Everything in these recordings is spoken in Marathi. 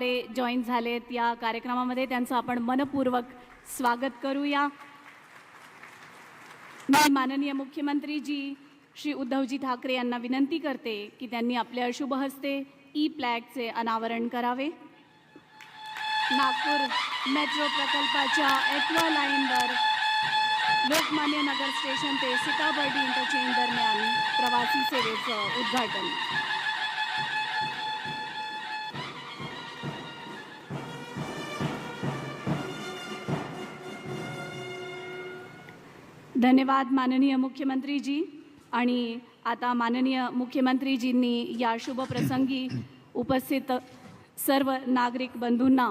द्वारे जॉईन झालेत या कार्यक्रमामध्ये. त्यांचं आपण मनपूर्वक स्वागत करूया. मी माननीय मुख्यमंत्रीजी श्री उद्धवजी ठाकरे यांना विनंती करते की त्यांनी आपल्या शुभ हस्ते ई प्लॅगचे अनावरण करावे. नागपूर मेट्रो प्रकल्पाच्या एक्वा लाईनवर लोकमान्य नगर स्टेशन ते सीताबर्डी इंटरचेंज दरम्यान प्रवासी सेवेचं उद्घाटन. धन्यवाद माननीय मुख्यमंत्रीजी. आणि आता माननीय मुख्यमंत्रीजींनी या शुभप्रसंगी उपस्थित सर्व नागरिक बंधूंना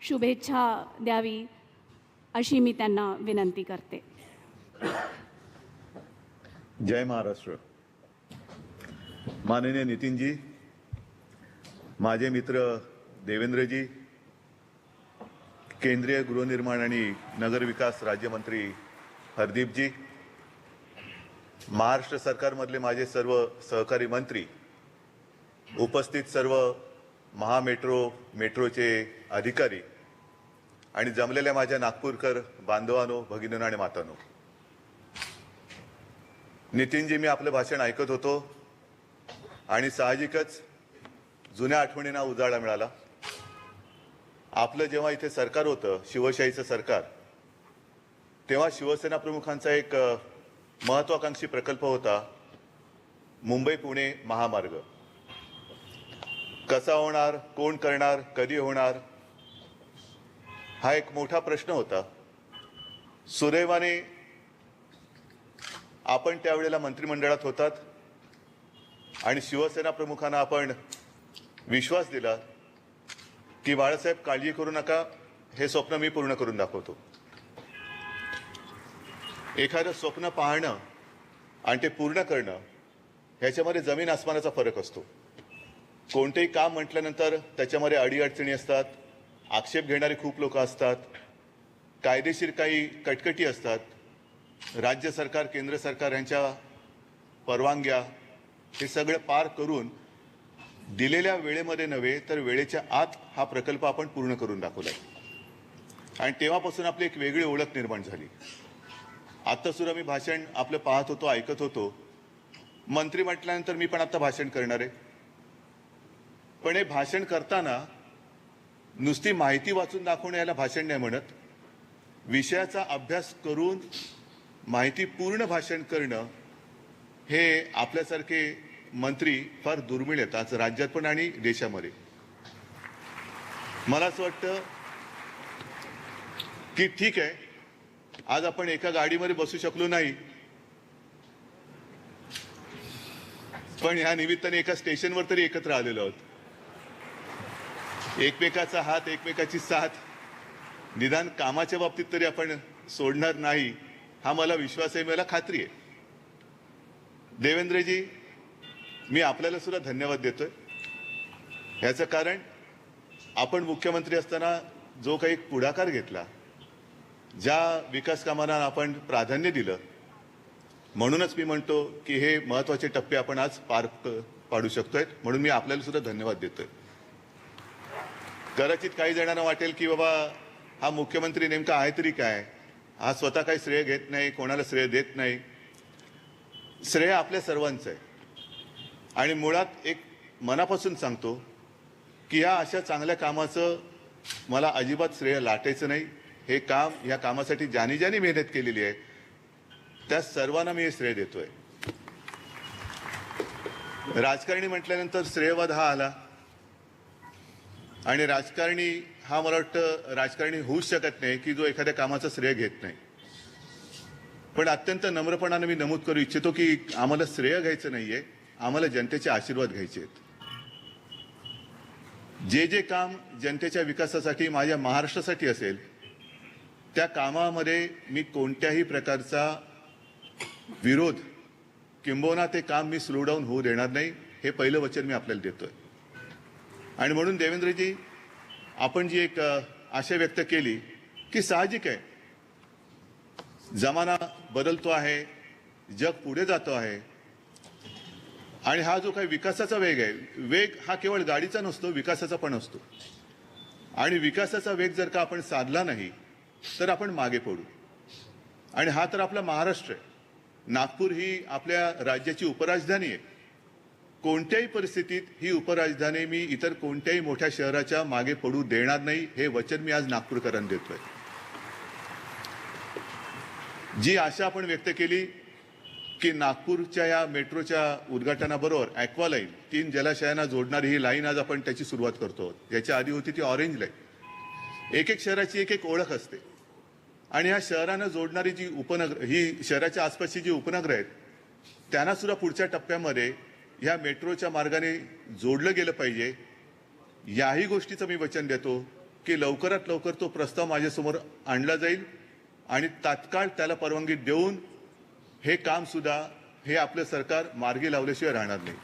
शुभेच्छा द्यावी अशी मी त्यांना विनंती करते. जय महाराष्ट्र. माननीय नितीनजी माझे मित्र देवेंद्रजी केंद्रीय गृहनिर्माण आणि नगरविकास राज्यमंत्री हरदीपजी महाराष्ट्र सरकारमधले माझे सर्व सहकारी मंत्री उपस्थित सर्व महामेट्रो मेट्रोचे अधिकारी आणि जमलेल्या माझ्या नागपूरकर बांधवानो भगिनीनो आणि मातानो. नितीनजी मी आपलं भाषण ऐकत होतो आणि साहजिकच जुन्या आठवणींना उजाळा मिळाला. आपलं जेव्हा इथे सरकार होतं शिवशाहीचं सरकार तेव्हा शिवसेना प्रमुखांचा एक महत्वाकांक्षी प्रकल्प होता मुंबई पुणे महामार्ग. कसा होणार कोण करणार कधी होणार हा एक मोठा प्रश्न होता. सुदैवाने आपण त्यावेळेला मंत्रिमंडळात होतात आणि शिवसेना प्रमुखांना आपण विश्वास दिला की बाळासाहेब काळजी करू नका हे स्वप्न मी पूर्ण करून दाखवतो. एखादं स्वप्न पाहणं आणि ते पूर्ण करणं ह्याच्यामध्ये जमीन आसमानाचा फरक असतो. कोणतेही काम म्हटल्यानंतर त्याच्यामध्ये अडीअडचणी असतात आक्षेप घेणारे खूप लोक असतात कायदेशीर काही कटकटी असतात. राज्य सरकार केंद्र सरकार यांच्या परवानग्या हे सगळं पार करून दिलेल्या वेळेमध्ये नव्हे तर वेळेच्या आत हा प्रकल्प आपण पूर्ण करून दाखवला आणि तेव्हापासून आपली एक वेगळी ओळख निर्माण झाली. आत्ता सुद्धा मी भाषण आपलं पाहत होतो ऐकत होतो. मंत्री म्हटल्यानंतर मी पण आता भाषण करणार आहे. पण हे भाषण करताना नुसती माहिती वाचून दाखवणे याला भाषण नाही म्हणत. विषयाचा अभ्यास करून माहिती पूर्ण भाषण करणं हे आपल्यासारखे मंत्री फार दुर्मिळ आहेत आज राज्यात पण आणि देशामध्ये. मला असं वाटतं की ठीक आहे आज आपण एका गाडीमध्ये बसू शकलो नाही. पण ह्या निमित्ताने एका स्टेशनवर तरी एकत्र आलेलो आहोत. एकमेकाचा हात एकमेकाची साथ निदान कामाच्या बाबतीत तरी आपण सोडणार नाही हा मला विश्वास आहे मला खात्री आहे. देवेंद्रजी मी आपल्याला सुद्धा धन्यवाद देतोय. ह्याचं कारण आपण मुख्यमंत्री असताना जो काही पुढाकार घेतला ज्या विकास कामांना आपण प्राधान्य दिलं म्हणूनच मी म्हणतो की हे महत्त्वाचे टप्पे आपण आज पार पाडू शकतोय म्हणून मी आपल्याला सुद्धा धन्यवाद देतोय. कदाचित काही जणांना वाटेल की बाबा हा मुख्यमंत्री नेमका आहे तरी काय? हा स्वतः काही श्रेय घेत नाही कोणाला श्रेय देत नाही. श्रेय आपल्या सर्वांचं आहे. आणि मुळात एक मनापासून सांगतो की या अशा चांगल्या कामाचं मला अजिबात श्रेय लाटायचं नाही. हे काम या कामासाठी ज्यानी ज्यानी मेहनत केलेली आहे त्या सर्वांना मी हे श्रेय देतोय. राजकारणी म्हटल्यानंतर श्रेयवाद हा आला. आणि राजकारणी हा मला वाटतं राजकारणी होऊच शकत नाही की जो एखाद्या कामाचा श्रेय घेत नाही. पण अत्यंत नम्रपणाने मी नमूद करू इच्छितो की आम्हाला श्रेय घ्यायचं नाहीये आम्हाला जनतेचे आशीर्वाद घ्यायचे आहेत. जे जे काम जनतेच्या विकासासाठी माझ्या महाराष्ट्रासाठी असेल त्या कामामध्ये मी कोणत्याही प्रकारचा विरोध किंबहुना ते काम मी स्लो डाऊन होऊ देणार नाही हे पहिलं वचन मी आपल्याला देतोय. आणि म्हणून देवेंद्रजी आपण जी एक आशा व्यक्त केली की साहजिक आहे. जमाना बदलतो आहे जग पुढे जातो आहे. आणि हा जो काही विकासाचा वेग आहे वेग हा केवळ गाडीचा नसतो विकासाचा पण असतो. आणि विकासाचा वेग जर का आपण साधला नाही तर आपण मागे पडू. आणि हा तर आपला महाराष्ट्र आहे. नागपूर ही आपल्या राज्याची उपराजधानी आहे. कोणत्याही परिस्थितीत ही उपराजधानी मी इतर कोणत्याही मोठ्या शहराच्या मागे पडू देणार नाही हे वचन मी आज नागपूरकरांना देतोय. जी आशा आपण व्यक्त केली की नागपूरच्या या मेट्रोच्या उद्घाटनाबरोबर ॲक्वा लाईन तीन जलाशयांना जोडणारी ही लाईन आज आपण त्याची सुरुवात करतो. याच्या आधी होती ती ऑरेंज लाईन. एक एक शहराची एक एक ओळख असते. आणि ह्या शहरांना जोडणारी जी उपनगर ही शहराच्या आसपासची जी उपनगर आहेत त्यांना सुद्धा पुढच्या टप्प्यामध्ये ह्या मेट्रोच्या मार्गाने जोडलं गेलं पाहिजे. याही गोष्टीचं मी वचन देतो की लवकरात लवकर तो प्रस्ताव माझ्यासमोर आणला जाईल आणि तात्काळ त्याला परवानगी देऊन हे काम सुद्धा हे आपलं सरकार मार्गी लावल्याशिवाय राहणार नाही.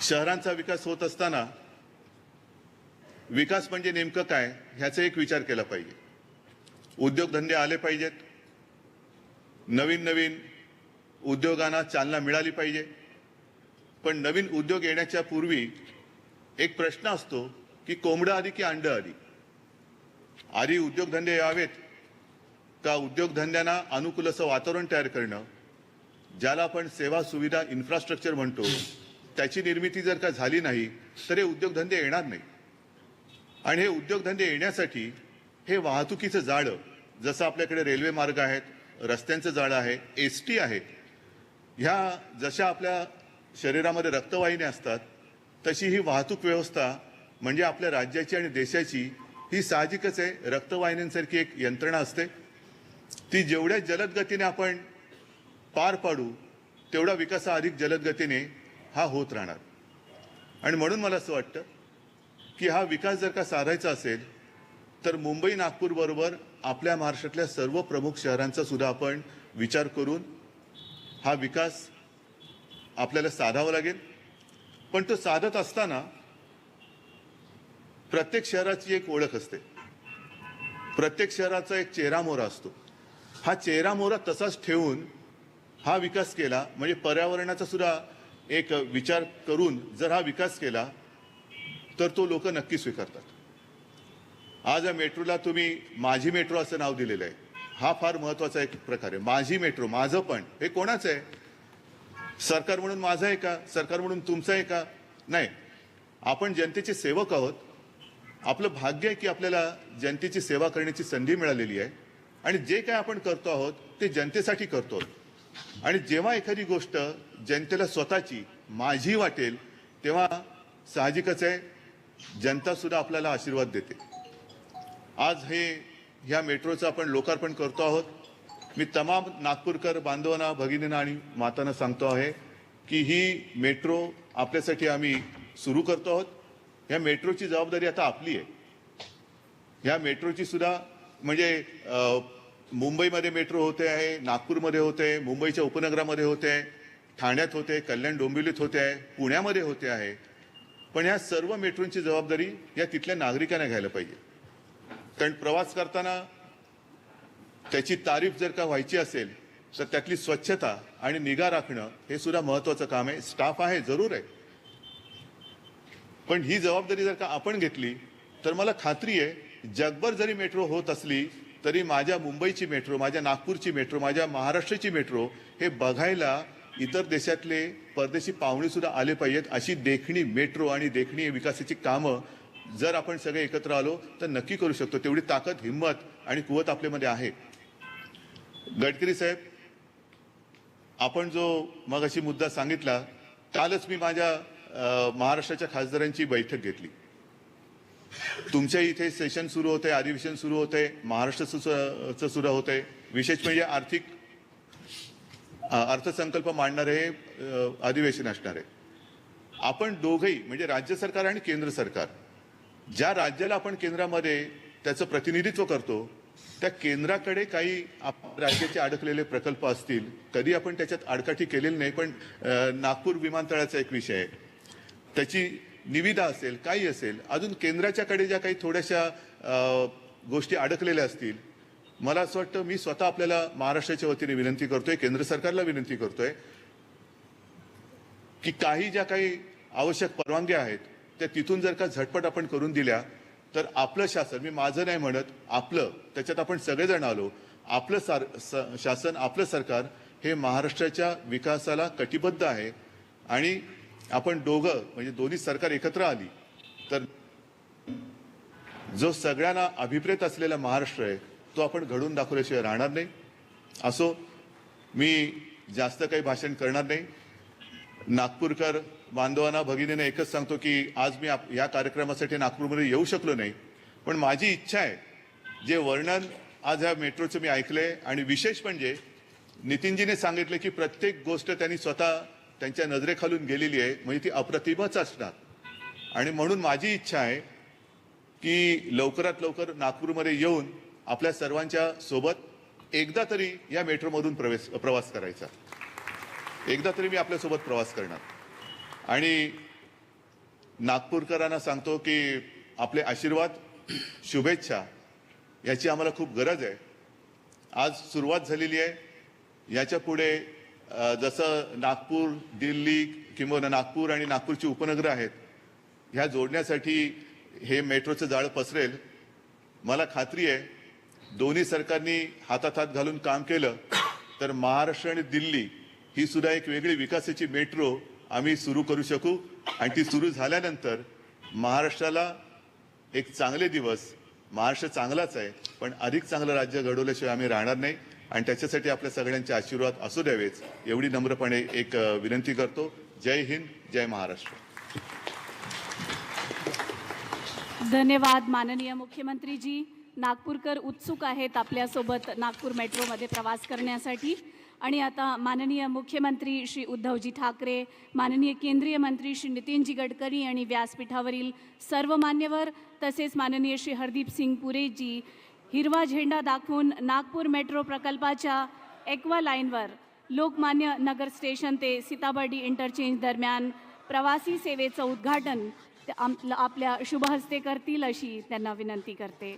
शहरांचा विकास होत असताना विकास म्हणजे नेमकं काय? ह्याचा एक विचार केला पाहिजे. उद्योगधंदे आले पाहिजेत. नवीन नवीन उद्योगांना चालना मिळाली पाहिजे. पण नवीन उद्योग येण्याच्या पूर्वी एक प्रश्न असतो की कोंबडं आधी की अंड आधी आधी उद्योगधंदे यावेत. का उद्योगधंद्यांना अनुकूल असं वातावरण तयार करणं? ज्याला आपण सेवा सुविधा इन्फ्रास्ट्रक्चर म्हणतो त्याची निर्मिती जर का झाली नाही तर हे उद्योगधंदे येणार नाही आणि हे उद्योगधंदे येण्यासाठी हे वाहतुकीचं जाळं जसं आपल्याकडे रेल्वे मार्ग आहेत रस्त्यांचं जाळं आहे एस टी आहे ह्या जशा आपल्या शरीरामध्ये रक्तवाहिन्या असतात तशी ही वाहतूक व्यवस्था म्हणजे आपल्या राज्याची आणि देशाची ही साहजिकच आहे. रक्तवाहिन्यांसारखी एक यंत्रणा असते. ती जेवढ्या जलद गतीने आपण पार पाडू तेवढा विकास हा अधिक जलद गतीने हा होत राहणार. आणि म्हणून मला असं वाटतं की हा विकास जर का साधायचा असेल तर मुंबई नागपूर बरोबर आपल्या महाराष्ट्रातल्या सर्व प्रमुख शहरांचा सुद्धा आपण विचार करून हा विकास आपल्याला साधावा लागेल. पण तो साधत असताना प्रत्येक शहराची एक ओळख असते. प्रत्येक शहराचा एक चेहरा मोहरा असतो. हा चेहरा मोहरा तसाच ठेवून हा विकास केला म्हणजे पर्यावरणाचा सुद्धा एक विचार करून जर हा विकास केला तर तो लोक नक्की स्वीकारतात. आज या मेट्रोला तुम्ही माझी मेट्रो असं नाव दिलेलं आहे. हा फार महत्त्वाचा एक प्रकार आहे. माझी मेट्रो माझं पण. हे कोणाचं आहे? सरकार म्हणून माझं आहे का? सरकार म्हणून तुमचं आहे का? नाही. आपण जनतेचे सेवक आहोत. आपलं भाग्य आहे की आपल्याला जनतेची सेवा करण्याची संधी मिळालेली आहे. आणि जे काय आपण करतो आहोत ते जनतेसाठी करतो आहोत. आणि जेव्हा एखादी गोष्ट जनतेला स्वतःची माझी वाटेल तेव्हा साहजिकच आहे. जनता सुद्धा आपल्याला आशीर्वाद देते. आज हे ह्या मेट्रोचं आपण लोकार्पण करतो आहोत. मी तमाम नागपूरकर बांधवांना भगिनींना आणि मातांना सांगतो आहे की ही मेट्रो आपल्यासाठी आम्ही सुरू करतो आहोत. ह्या मेट्रोची जबाबदारी आता आपली आहे. ह्या मेट्रोची सुद्धा म्हणजे मुंबईमध्ये मेट्रो होते आहे नागपूरमध्ये होते मुंबईच्या उपनगरामध्ये होते ठाण्यात होते कल्याण डोंबिवलीत होते आहे पुण्यामध्ये होते आहे. पण ह्या सर्व मेट्रोंची जबाबदारी या तिथल्या नागरिकांना घ्यायला पाहिजे. कारण प्रवास करताना त्याची तारीफ जर का व्हायची असेल तर त्यातली स्वच्छता आणि निगा राखणं हे सुद्धा महत्वाचं काम आहे. स्टाफ आहे जरूर आहे. पण ही जबाबदारी जर का आपण घेतली तर मला खात्री आहे जगभर जरी मेट्रो होत असली तरी माझ्या मुंबईची मेट्रो माझ्या नागपूरची मेट्रो माझ्या महाराष्ट्राची मेट्रो हे बघायला इतर देशातले परदेशी पाहुणेसुद्धा आले पाहिजेत अशी देखणी मेट्रो आणि देखणी विकासाची कामं जर आपण सगळे एकत्र आलो तर नक्की करू शकतो. तेवढी ताकद हिंमत आणि कुवत आपल्यामध्ये आहे. गडकरी साहेब आपण जो मग अशी मुद्दा सांगितला कालच मी माझ्या महाराष्ट्राच्या खासदारांची बैठक घेतली. तुमच्या इथे सेशन सुरू होते अधिवेशन सुरू होते महाराष्ट्राचं सुद्धा होते विशेष म्हणजे आर्थिक अर्थसंकल्प मांडणारे हे अधिवेशन असणार. आहे आपण दोघंही म्हणजे राज्य सरकार आणि केंद्र सरकार ज्या राज्याला आपण केंद्रामध्ये त्याचं प्रतिनिधित्व करतो त्या केंद्राकडे काही आप- राज्याचे अडकलेले प्रकल्प असतील कधी आपण त्याच्यात आडकाठी केलेली नाही पण नागपूर विमानतळाचा एक विषय आहे. त्याची निविदा असेल काही असेल अजून केंद्राच्याकडे ज्या काही थोड्याशा गोष्टी अडकलेल्या असतील मला असं वाटतं मी स्वतः आपल्याला महाराष्ट्राच्या वतीने विनंती करतोय केंद्र सरकारला विनंती करतोय की काही ज्या काही आवश्यक परवानग्या आहेत त्या तिथून जर का झटपट आपण करून दिल्या तर आपलं शासन मी माझं नाही म्हणत आपलं त्याच्यात आपण सगळेजण आलो आपलं सार स- शासन आपलं सरकार हे महाराष्ट्राच्या विकासाला कटिबद्ध आहे. आणि आपण दोघं म्हणजे दोन्ही सरकार एकत्र आली तर जो सगळ्यांना अभिप्रेत असलेला महाराष्ट्र आहे तो आपण घडवून दाखवल्याशिवाय राहणार नाही. असो मी जास्त काही भाषण करणार नाही. नागपूरकर बांधवांना भगिनीने एकच सांगतो की आज मी आप- या कार्यक्रमासाठी नागपूरमध्ये येऊ शकलो नाही. पण माझी इच्छा आहे जे वर्णन आज ह्या मेट्रोचं मी ऐकलंय आणि विशेष म्हणजे नितीनजीने सांगितलं की प्रत्येक गोष्ट त्यांनी स्वतः त्यांच्या नजरेखालून गेलेली आहे म्हणजे ती अप्रतिभच असणार. आणि म्हणून माझी इच्छा आहे की लवकरात लवकर नागपूरमध्ये येऊन आपल्या सर्वांच्या सोबत एकदा तरी या मेट्रोमधून प्रवेश प्रवास करायचा. एकदा तरी मी आपल्यासोबत प्रवास करणार. आणि नागपूरकरांना सांगतो की आपले आशीर्वाद शुभेच्छा याची आम्हाला खूप गरज आहे. आज सुरुवात झालेली आहे. याच्यापुढे जसं नागपूर दिल्ली किंवा नागपूर आणि नागपूरची उपनगर आहेत ह्या जोडण्यासाठी हे मेट्रोचं जाळं पसरेल. मला खात्री आहे दोन्ही सरकारनी हातात हात घालून काम केलं तर महाराष्ट्र आणि दिल्ली ही सुद्धा एक वेगळी विकासाची मेट्रो आम्ही सुरू करू शकू. आणि ती सुरू झाल्यानंतर महाराष्ट्राला एक चांगले दिवस महाराष्ट्र चांगलाच आहे पण अधिक चांगलं राज्य घडवल्याशिवाय आम्ही राहणार नाही. आणि त्याच्यासाठी आपल्या सगळ्यांचे आशीर्वाद असू द्यावेच एवढी नम्रपणे एक विनंती करतो. जय हिंद जय महाराष्ट्र. धन्यवाद माननीय मुख्यमंत्रीजी. नागपूरकर उत्सुक आहेत आपल्यासोबत नागपूर मेट्रोमध्ये प्रवास करण्यासाठी. आणि आता माननीय मुख्यमंत्री श्री उद्धवजी ठाकरे माननीय केंद्रीय मंत्री श्री नितीनजी गडकरी आणि व्यासपीठावरील सर्व मान्यवर तसेच माननीय श्री हरदीप सिंग पुरेजी हिरवा झेंडा दाखवून नागपूर मेट्रो प्रकल्पाच्या एक्वा लाईनवर लोकमान्य नगर स्टेशन ते सीताबर्डी इंटरचेंज दरम्यान प्रवासी सेवेचं उद्घाटन आपल्या शुभहस्ते करतील अशी त्यांना विनंती करते.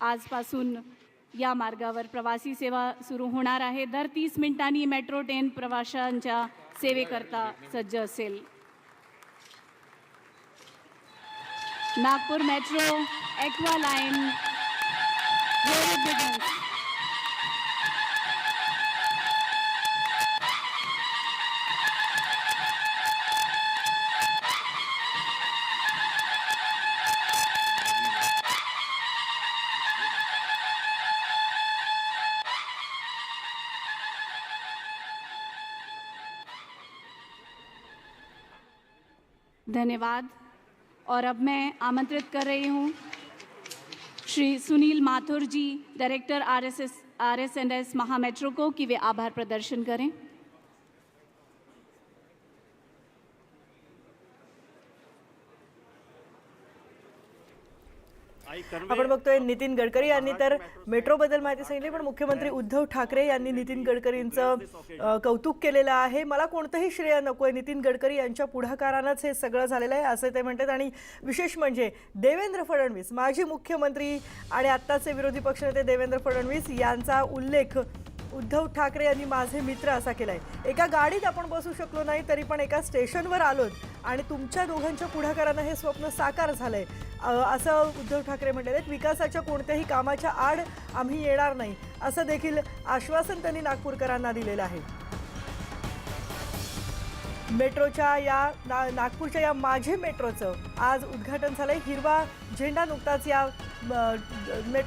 आजपासून या मार्गावर प्रवासी सेवा सुरू होणार आहे. दर तीस मिनिटांनी मेट्रो ट्रेन प्रवाशांच्या सेवेकरता सज्ज असेल. नागपूर मेट्रो एक्वा लाईन धन्यवाद। और अब मैं आमंत्रित कर रही हूँ Shri Sunil Mathur ji, director R S S R S and S Maha Metro को कि वे आभार प्रदर्शन करें। आपण बघतोय नितीन गडकरी यांनी तर मेट्रोबद्दल माहिती सांगितली पण मुख्यमंत्री उद्धव ठाकरे यांनी नितीन गडकरींचं कौतुक केलेलं आहे. मला कोणतंही श्रेय नकोय. नितीन गडकरी यांच्या पुढाकारानंच हे सगळं झालेलं आहे असं ते म्हणतात. आणि विशेष म्हणजे देवेंद्र फडणवीस माजी मुख्यमंत्री आणि आत्ताचे विरोधी पक्षनेते देवेंद्र फडणवीस यांचा उल्लेख उद्धव ठाकरे यांनी माझे मित्र असा केलाय. एका गाडीत आपण बसू शकलो नाही तरी पण एका स्टेशनवर आलोत आणि तुमच्या दोघांच्या पुढाकारानं हे स्वप्न साकार झालंय. अ, असं उद्धव ठाकरे म्हटलेले आहेत विकासाच्या कोणत्याही कामाच्या आड आम्ही येणार नाही असं देखील आश्वासन त्यांनी नागपूरकरांना दिलेलं आहे. मेट्रोच्या या ना नागपूरच्या या माझे मेट्रोचं आज उद्घाटन झालंय. हिरवा झेंडा नुकताच या मेट्रो